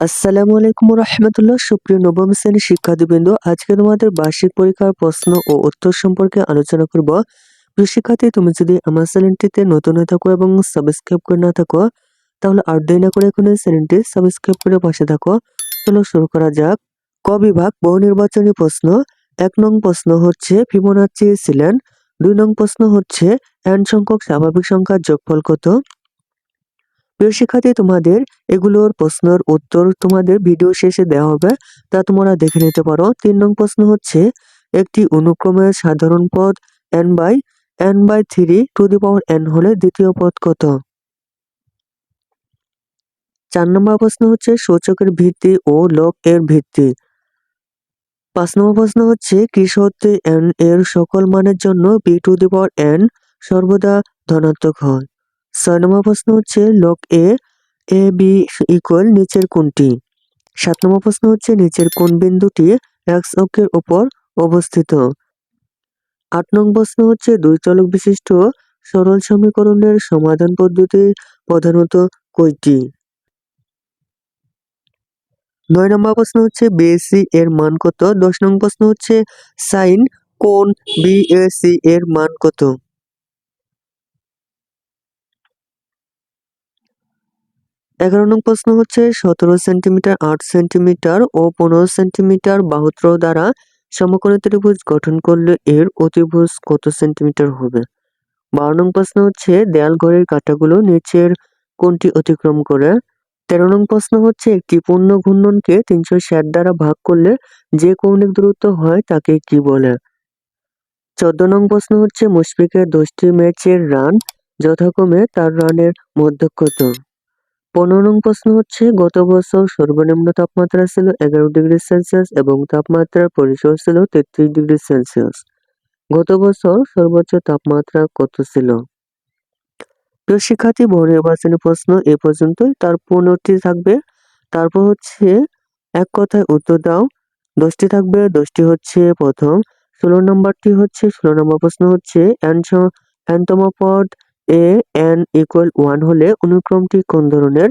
আসসালামু আলাইকুম রহমতুল্লাহ সুপ্রিয় নবম শ্রেণির শিক্ষার্থীবৃন্দ, আজকে তোমাদের বার্ষিক পরীক্ষার প্রশ্ন ও উত্তর সম্পর্কে আলোচনা করব। প্রিয় শিক্ষার্থী, তুমি যদি আমার চ্যানেলটিতে নতুন হয়ে থাকো এবং সাবস্ক্রাইব করে না থাকো, তাহলে আর দেরি না করে এখন চ্যানেলটি সাবস্ক্রাইব করে পাশে থাকো। চলো শুরু করা যাক। ক বিভাগ, বহু নির্বাচনী প্রশ্ন। এক নং প্রশ্ন হচ্ছে, ফিবোনাচ্চি ছিলেন। দুই নং প্রশ্ন হচ্ছে এন সংখ্যক স্বাভাবিক সংখ্যার যোগফল কত? প্রিয় শিক্ষার্থী, তোমাদের এগুলোর প্রশ্নের উত্তর তোমাদের ভিডিও শেষে দেওয়া হবে। তা তোমরা দেখে নিতে পারো। তিন নং প্রশ্ন হচ্ছে, একটি অনুক্রমের সাধারণ পদ N by N by three to the power N হলে দ্বিতীয় পদ কত? চার নম্বর প্রশ্ন হচ্ছে, সূচকের ভিত্তি ও লক এর ভিত্তি। পাঁচ নম্বর প্রশ্ন হচ্ছে কৃষকতে এন এর সকল মানের জন্য B to the power N সর্বদা ধনাত্মক হয়? ছয় নম্বর প্রশ্ন হচ্ছে log A A B equal নিচের কোনটি? সাত নম্বর প্রশ্ন হচ্ছে নিচের কোন বিন্দুটি এক্স অক্ষের উপর অবস্থিত? আট নং প্রশ্ন হচ্ছে দুই চলক বিশিষ্ট সরল সমীকরণের সমাধান পদ্ধতি প্রধানত কয়টি নয় নম্বর প্রশ্ন হচ্ছে বিএসসি এর মান কত? দশ নং প্রশ্ন হচ্ছে সাইন কোন বিএসসি এর মান কত? এগারো নং প্রশ্ন হচ্ছে, সতেরো সেন্টিমিটার, আট সেন্টিমিটার ও পনেরো সেন্টিমিটার বাহুত্র দ্বারা সমকোণী ত্রিভুজ গঠন করলে এর অতিভুজ কত সেন্টিমিটার হবে? বারো নং প্রশ্ন হচ্ছে, দেয়াল ঘরের কাঁটাগুলো নিচের কোনটি অতিক্রম করে। তেরো নং প্রশ্ন হচ্ছে, একটি পূর্ণ ঘূর্ণনকে তিনশো ষাট দ্বারা ভাগ করলে যে কৌণিক দূরত্ব হয় তাকে কি বলে? চোদ্দ নং প্রশ্ন হচ্ছে মুশফিকের দশটি ম্যাচের রান যথাক্রমে তার রানের মধ্যক কত পনেরো নং প্রশ্ন হচ্ছে, গত বছর সর্বনিম্ন তাপমাত্রা ছিল এগারো ডিগ্রি সেলসিয়াস এবং তাপমাত্রার পরিসর ছিল তেত্রিশ ডিগ্রি সেলসিয়াস। গত বছর সর্বোচ্চ তাপমাত্রা কত ছিল? প্রিয় শিক্ষার্থী বহু নির্বাচনী প্রশ্ন এ পর্যন্তই। তার পনেরোটি থাকবে। তারপর হচ্ছে, এক কথায় উত্তর দাও। দশটি থাকবে। দশটি হচ্ছে প্রথম। ষোলো নম্বরটি হচ্ছে, ষোলো নম্বর প্রশ্ন হচ্ছে এনতম পদ এ এন ইকুয়াল ওয়ান হলে অনুক্রমটি কোন ধরনের?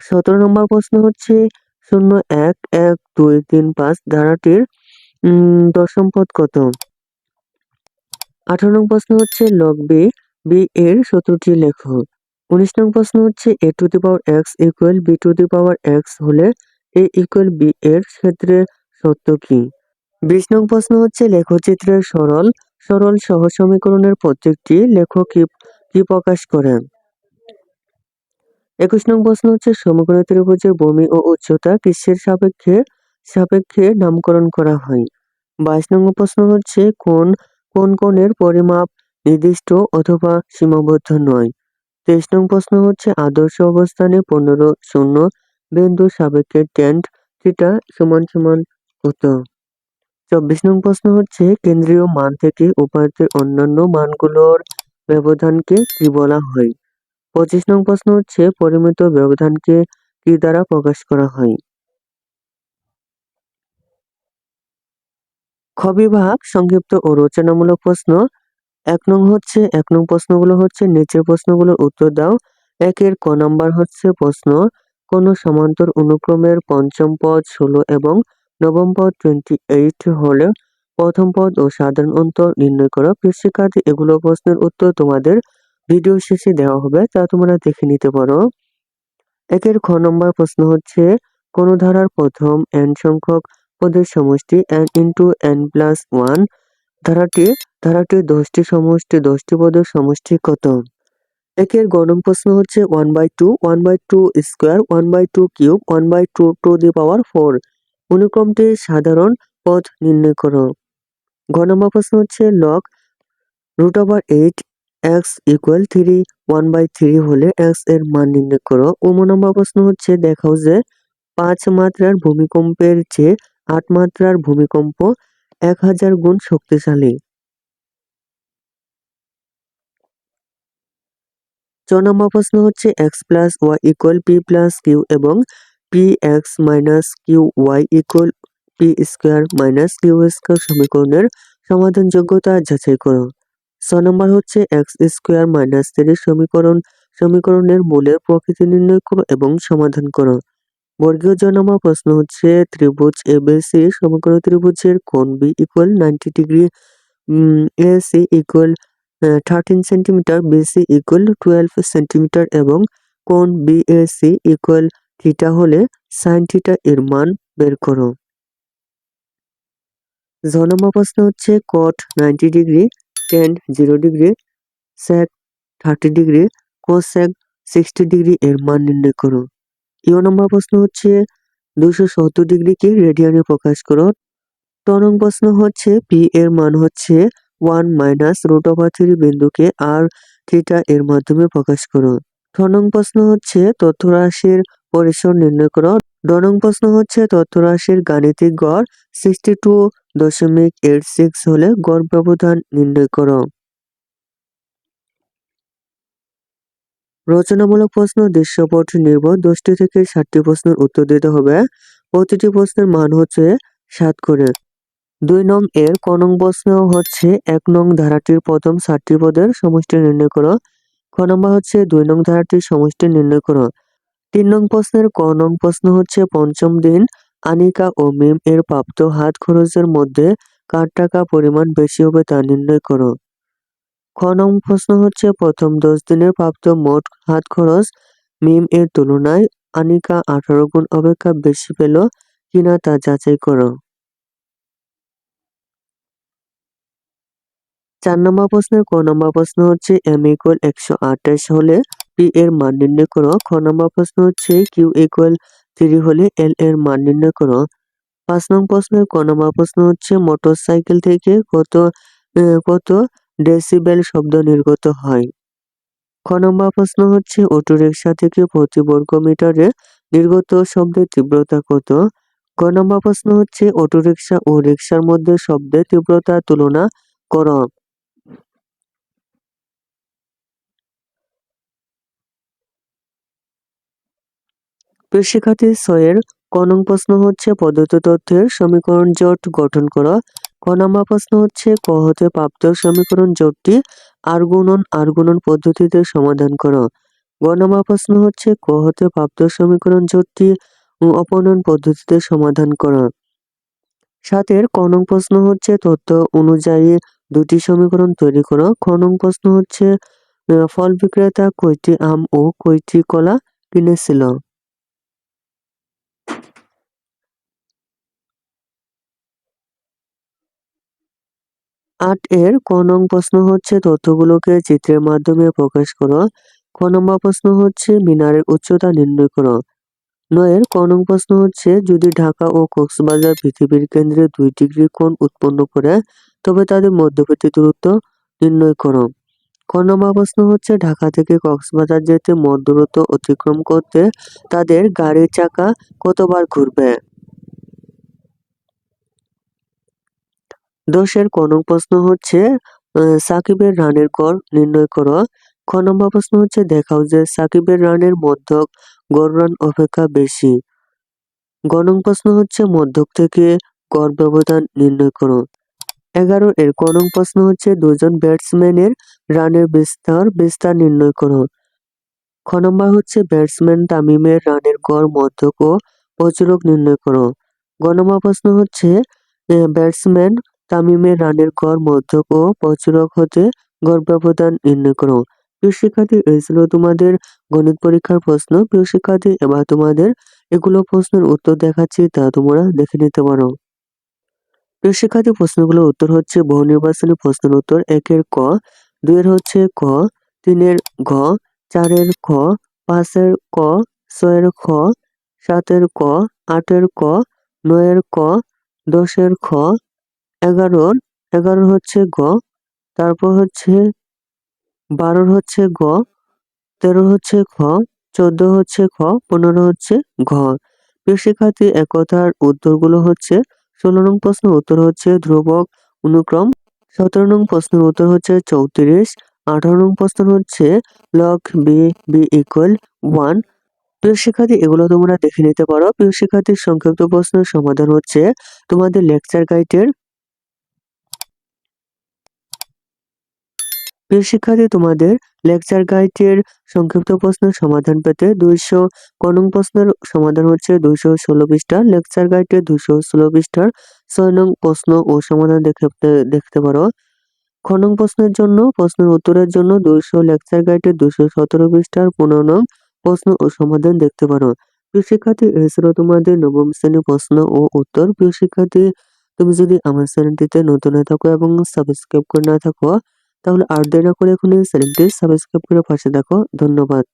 সতেরো নম্বর প্রশ্ন হচ্ছে, শূন্য এক এক, দুই, তিন, পাঁচ ধারাটির দশম পদ কত? আঠারো নং প্রশ্ন হচ্ছে লগ বি বি এর সূত্রটি লেখো। উনিশ নং প্রশ্ন হচ্ছে A to the power X equal B to the power X হলে এ ইকুয়াল বি এর ক্ষেত্রে সত্য কি? বিশ নং প্রশ্ন হচ্ছে, লেখচিত্রের সরল সরল সহ সমীকরণের প্রত্যেকটি লেখক কি প্রকাশ করেন? একুশ নং প্রশ্ন হচ্ছে সমগ্র ত্রিভুজের ভূমি ও উচ্চতা কিসের সাপেক্ষে সাপেক্ষে নামকরণ করা হয়। বাইশ নং প্রশ্ন হচ্ছে, কোন কোন কোণের পরিমাপ নির্দিষ্ট অথবা সীমাবদ্ধ নয়? তেইশ নং প্রশ্ন হচ্ছে, আদর্শ অবস্থানে পনেরো শূন্য বিন্দু সাপেক্ষে টেন্ট থিটা সমান সমান কত? চব্বিশ নং প্রশ্ন হচ্ছে, কেন্দ্রীয় মান থেকে উপাত্তের অন্যান্য মানগুলোর ব্যবধানকে কি বলা হয়? পঁচিশ নং প্রশ্ন হচ্ছে, পরিমিত ব্যবধানকে কি দ্বারা প্রকাশ করা হয়? খ বিভাগ, সংক্ষিপ্ত ও রচনামূলক প্রশ্ন। এক নং হচ্ছে, এক নং প্রশ্নগুলো হচ্ছে, নিচের প্রশ্নগুলোর উত্তর দাও। একের ক নাম্বার হচ্ছে প্রশ্ন, কোন সমান্তর অনুক্রমের পঞ্চম পদ ষোলো এবং নবম পদ টোয়েন্টি এইট হলে প্রথম পদ ও সাধারণ অন্তর নির্ণয় করো। শিক্ষার্থী এগুলো প্রশ্নের উত্তর তোমাদের ভিডিও শেষে দেওয়া হবে, তা তোমরা দেখে নিতে পারো। একের খ নম্বর প্রশ্ন হচ্ছে, কোন ধারার প্রথম এন সংখ্যক পদের সমষ্টি N into N plus one ধারাটি ধারাটির দশটি সমষ্টি, দশটি পদের সমষ্টি কত? একের গণম প্রশ্ন হচ্ছে one by two one by two square one by two cube one by two to the power four অনুক্রমটি সাধারণ পথ নির্ণয় করো। ঘ নম্বর প্রশ্ন হচ্ছে log root over eight X equal three one by three হলে এক্সের মান নির্ণয় করো। উম নম্বর প্রশ্ন হচ্ছে দেখাও যে পাঁচ মাত্রার ভূমিকম্পের চেয়ে আট মাত্রার ভূমিকম্প এক হাজার গুণ শক্তিশালী। চ নম্বর প্রশ্ন হচ্ছে X plus Y equal P plus Q এবং P X minus Q Y equal P square minus Q square সমীকরণের সমাধান যোগ্যতা যাচাই করো। ছ নম্বর হচ্ছে এক্স স্কোয়ার মাইনাস থ্রি সমীকরণ, সমীকরণের মূলের প্রকৃতি নির্ণয় করো এবং সমাধান করো। বর্গীয় জ নম্বর প্রশ্ন হচ্ছে, ত্রিভুজ এবিসি সমগ্র ত্রিভুজের কোণ B equal ninety degree AC equal thirteen centimetre BC equal twelve centimetre এবং কোণ বিএসি ইকুয়াল থিটা হলে সাইন থিটা এর মান বের করো। জ নম্বর প্রশ্ন হচ্ছে cot ninety degree tan zero degree sec thirty degree cosec sixty degree এর মান নির্ণয় করো ইও নম্বর প্রশ্ন হচ্ছে দুশো সত্তর ডিগ্রিকে রেডিয়ানে প্রকাশ করো ট প্রশ্ন হচ্ছে পি এর মান হচ্ছে one minus root over three বিন্দুকে আর থিটা এর মাধ্যমে প্রকাশ করো ঠ নং প্রশ্ন হচ্ছে তথ্য রাশির পরিসর নির্ণয় করো ড নং প্রশ্ন হচ্ছে তথ্য রাশির গাণিতিক গড় সিক্সটি টু দশমিক এইট সিক্স হলে গড় ব্যবধান নির্ণয় করো। রচনামূলক প্রশ্ন, দৃশ্যপট নির্ভর দশটি থেকে ষাটটি প্রশ্নের উত্তর দিতে হবে। প্রতিটি প্রশ্নের মান হচ্ছে সাত করে। দুই নং এর ক নং প্রশ্ন হচ্ছে এক নং ধারাটির প্রথম ষাটটি পদের সমষ্টি নির্ণয় করো। খ নম্বর হচ্ছে দুই নং ধারাটির সমষ্টি নির্ণয় করো। তিন নং প্রশ্নের ক নং প্রশ্ন হচ্ছে পঞ্চম দিন। আনিকা ও মিম এর প্রাপ্ত হাত খরচের মধ্যে কার টাকা পরিমাণ বেশি হবে তা নির্ণয় করো। খ নং প্রশ্ন হচ্ছে, প্রথম দশ দিনের প্রাপ্ত মোট হাত খরচ মিম এর তুলনায় আনিকা আঠারো গুণ অপেক্ষা বেশি পেল কিনা তা যাচাই করো। চার নম্বর প্রশ্নের ক নম্বর প্রশ্ন হচ্ছে এম ইকুয়াল একশো আঠাশ হলে পি এর মান নির্ণয় করো। খ নম্বর প্রশ্ন হচ্ছে কিউ ইকুয়াল থ্রি হলে এল এর মান নির্ণয় করো। পাঁচ নং প্রশ্নের ক নম্বর প্রশ্ন হচ্ছে মোটর সাইকেল থেকে কত কত ডেসিবেল শব্দ নির্গত হয়? খ নম্বর প্রশ্ন হচ্ছে, অটোরিকশা থেকে প্রতি বর্গ মিটারে নির্গত শব্দের তীব্রতা কত? ক নম্বর প্রশ্ন হচ্ছে, অটোরিকশা ও রিক্সার মধ্যে শব্দের তীব্রতা তুলনা করো। কৃষিখাতে ছয়ের ক নং প্রশ্ন হচ্ছে পদ্ধত তথ্যের সমীকরণ জোট গঠন করা। ক নম্বর প্রশ্ন হচ্ছে ক হতে প্রাপ্ত সমীকরণ জোটটি আর গুণন আর গুণন পদ্ধতিতে সমাধান করো। গ নম্বর প্রশ্ন হচ্ছে ক হতে প্রাপ্ত সমীকরণ জোটটি অপনয়ন পদ্ধতিতে সমাধান করো। সাতের ক নং প্রশ্ন হচ্ছে তথ্য অনুযায়ী দুটি সমীকরণ তৈরি করো। খ নং প্রশ্ন হচ্ছে ফল বিক্রেতা কয়টি আম ও কয়টি কলা কিনেছিল? আট এর ক নং প্রশ্ন হচ্ছে তথ্যগুলোকে চিত্রের মাধ্যমে প্রকাশ করো। খ নম্বর প্রশ্ন হচ্ছে মিনারের উচ্চতা নির্ণয় করো। নয়ের ক নং প্রশ্ন হচ্ছে যদি ঢাকা ও কক্সবাজার পৃথিবীর কেন্দ্রে দুই ডিগ্রি কোণ উৎপন্ন করে, তবে তাদের মধ্যবর্তী দূরত্ব নির্ণয় করো। ক নম্বর প্রশ্ন হচ্ছে ঢাকা থেকে কক্সবাজার যেতে মধ্য দূরত্ব অতিক্রম করতে তাদের গাড়ির চাকা কতবার ঘুরবে? দশের ক প্রশ্ন হচ্ছে সাকিবের রানের গড় নির্ণয় করো। খ নম্বর প্রশ্ন হচ্ছে, দেখাও যে সাকিবের রানের মধ্যক গড় রান অপেক্ষা বেশি। গ প্রশ্ন হচ্ছে, মধ্যক থেকে গড় ব্যবধান নির্ণয় করো। এগারো, এর ক প্রশ্ন হচ্ছে, দুজন ব্যাটসম্যানের রানের বিস্তার বিস্তার নির্ণয় করো। খ নম্বর হচ্ছে, ব্যাটসম্যান তামিমের রানের গড় মধ্যক ও প্রচুরক নির্ণয় করো। গ নম্বর প্রশ্ন হচ্ছে ব্যাটসম্যান তামিমের রানের গড় মধ্যক ও প্রচুরক হতে গড় ব্যবধান নির্ণয় করো। প্রিয় শিক্ষার্থী, এই ছিল তোমাদের গণিত পরীক্ষার প্রশ্ন। প্রিয় শিক্ষার্থী, এবার তোমাদের এগুলো প্রশ্নের উত্তর দেখাচ্ছি, তা তোমরা দেখে নিতে পারো। প্রিয় শিক্ষার্থী, প্রশ্নগুলোর উত্তর হচ্ছে বহু নির্বাচনী প্রশ্নের উত্তর। একের ক, দুইয়ের হচ্ছে ক, তিনের ঘ, চারের খ, পাঁচের ক, ছয়ের খ, সাতের ক, আটের ক, নয়ের ক, দশের খ এগারোর এগারো হচ্ছে গ, তারপর হচ্ছে বারোর হচ্ছে গ তেরো হচ্ছে খ, চোদ্দ হচ্ছে খ, পনেরো হচ্ছে ঘ। প্রিয় শিক্ষার্থী একতার উত্তরগুলো হচ্ছে ষোলো নং প্রশ্নের উত্তর হচ্ছে ধ্রুবক অনুক্রম, সতেরো নং প্রশ্নের উত্তর হচ্ছে চৌত্রিশ, আঠারো নং প্রশ্ন হচ্ছে log B B equal one প্রিয় শিক্ষার্থী, এগুলো তোমরা দেখে নিতে পারো। প্রিয় শিক্ষার্থীর সংক্ষিপ্ত প্রশ্নের সমাধান হচ্ছে তোমাদের লেকচার গাইডের প্রিয় শিক্ষার্থী, তোমাদের লেকচার গাইডের সংক্ষিপ্ত প্রশ্নের সমাধান পেতে দুইশো কনং প্রশ্নের সমাধান হচ্ছে দুইশো ষোলো পৃষ্ঠার লেকচার গাইডের দুইশো ষোলো পৃষ্ঠার ছয় নং প্রশ্ন ও সমাধান দেখতে দেখতে পারো। খ নং প্রশ্নের জন্য, প্রশ্নের উত্তরের জন্য দুইশো লেকচার গাইডের দুইশো সতেরো পৃষ্ঠার পনেরো নং প্রশ্ন ও সমাধান দেখতে পারো। প্রিয় শিক্ষার্থী, এছাড়াও তোমাদের নবম শ্রেণি প্রশ্ন ও উত্তর। প্রিয় শিক্ষার্থী, তুমি যদি আমার চ্যানেলটিতে নতুন হয়ে থাকো এবং সাবস্ক্রাইব করে না থাকো তাহলে আর দেরি না করে এখনই চ্যানেলটি সাবস্ক্রাইব করে পাশে দেখো। ধন্যবাদ।